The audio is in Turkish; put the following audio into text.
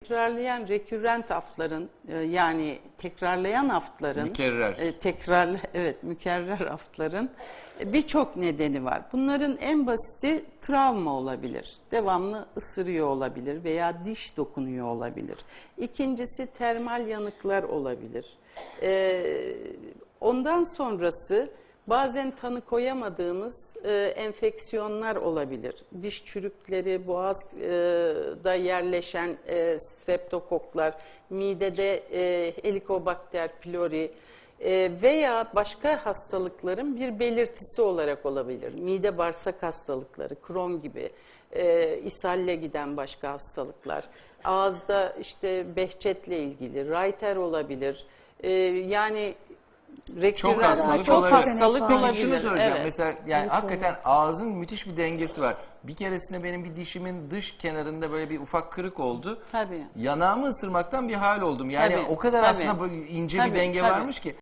Tekrarlayan rekürrent afların e, yani tekrarlayan aftların Mükerrer. e, tekrar evet mükerrer aftların e, birçok nedeni var. Bunların en basiti travma olabilir. Devamlı ısırıyor olabilir veya diş dokunuyor olabilir. İkincisi termal yanıklar olabilir. E, ondan sonrası bazen tanı koyamadığımız e, enfeksiyonlar olabilir. Diş çürükleri, boğazda yerleşen e, streptokoklar, midede e, helikobakter pylori e, veya başka hastalıkların bir belirtisi olarak olabilir. Mide bağırsak hastalıkları, Crohn gibi, e, ishalle giden başka hastalıklar. Ağızda işte behçetle ilgili, Reiter olabilir. E, yani Çok rekürrent- hastalık çok olabilir. hastalık Peki olabilir. şunu soracağım. evet. Mesela yani hakikaten ağzın müthiş bir dengesi var. Bir keresinde benim bir dişimin dış kenarında böyle bir ufak kırık oldu. Tabii. Yanağımı ısırmaktan bir hal oldum. Yani Tabii, o kadar tabii. aslında ince Tabii, bir denge tabii. varmış ki.